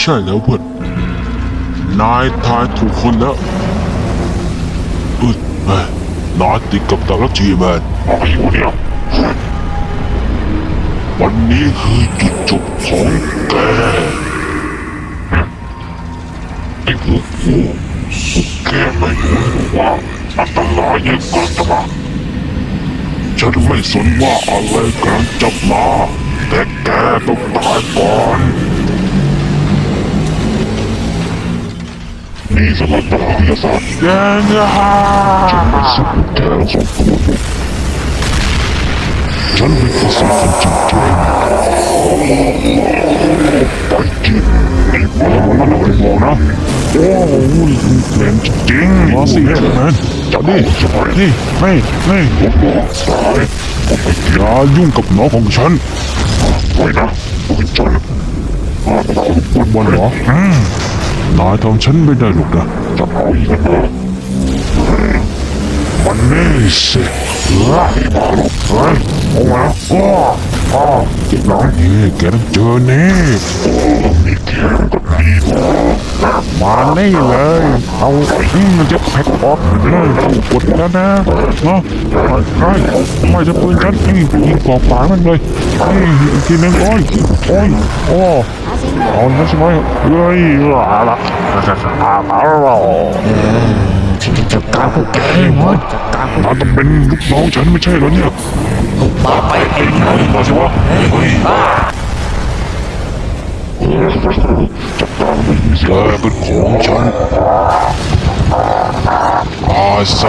ใช่แล้วเพื่อน นายทายถูกคนแล้วอ้ยเอ้ยนายติดกับดักแล้วจีแมนอะไรวะเนี่ยวันนี้คือจุดจบของแกไอ้พวกกูแกไม่รู้ว่าอันตรายยิ่งกว่าตาฉันไม่สนว่าอะไรกำลังจะมาแต่แกต้องตายก่อน นี่สมัยปราบยาศาสตร์ยังไงฉันไม่สู้แกสองตัวฉันเป็นผู้สร้างจริงจริงไปกินไอ้บ้ามันอะไรบอกนะโอ้ยแรงจริงมาสิแมนจับดินี่ไม่ไม่ผมบอกสายอย่ายุ่งกับน้องของฉันไปนะไปจันวันวันเหรออืม นายทำฉันไม่ได้หรอกนะจะเอาอีกนะมันนี่สิเฮ้มาหรอกเฮ้ยเอามาอ้ออ้อเจ็บหลังนี่แกต้องเจอแน่โอ้มีแขนก็ดีกว่ามานี่เลย เอาอืมจะแพ็กออกเลยกดแล้วนะเนาะใช่ไม่จะปืนฉันนี่ยิงกอกปามันเลยนี่ทีนึงโอ้ยโอ้ยโอ้ เอานะใช่ไหมเฮ้ยอะไรอะไรฉันจะจัดการพวกแกให้หมดจัดการพวกนายต้องเป็นลูกน้องฉันไม่ใช่เหรอเนี่ยบ้าไปไอ้น้องมาสิวะเฮ้ยแกเป็นของฉันตายซ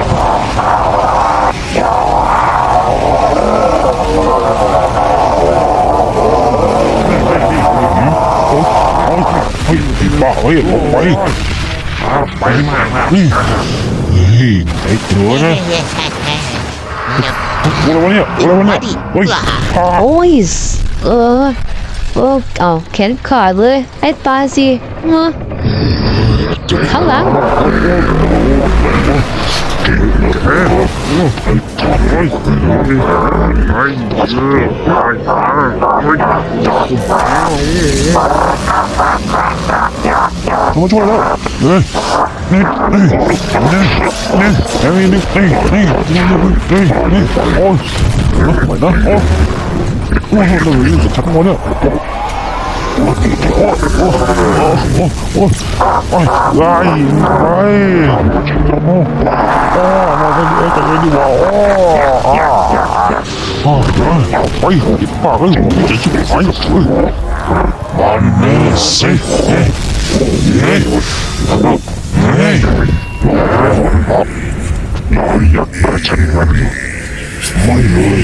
เฮ้ยออกไปไปมากนี่เฮ้ยไอ้ตัวนะอะไรวะเนี่ยอะไรวะเนี่ยเฮ้ยโอ้ยเออเออเอาแขนขาดเลยไอ้ตาสิเนาะข้างหลัง มาช่วยแล้วเฮ้ยนี่นี่นี่นี่นี่นี่นี่นี่นี่นี่นี่โอ้ยไม่นะโอ้ยโอ้ยเราอยู่กับฉันหมดเนี่ยโอ้ยโอ้ยโอ้ยโอ้ยโอ้ยโอ้ยไอ้ไอ้โอ้โหโอ้มาไปเอ้ยจะไปดีกว่าโอ้อ่าโอ้ยไปปิดปากเลยผมจะชิบหายเฮ้ยมันนี่สิ นายอยากประชันมันไม่เลย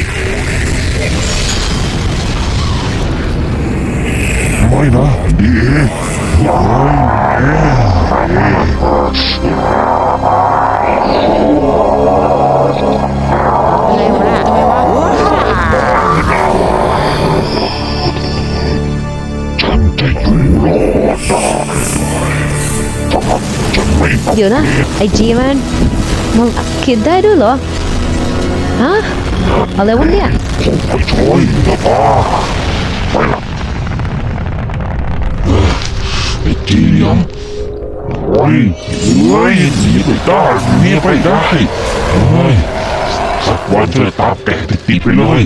ไม่นะดีไม่ เดี๋ยวนะไอจีมันมันคิดได้ด้วยเหรอฮะอะไรวะเนี่ยไปช่วยนะป้าไปละไอจียมโอ้ยเฮ้ยหนีไปได้หนีไปได้เฮ้ยสักวันเธอตามแกติดๆไปเลย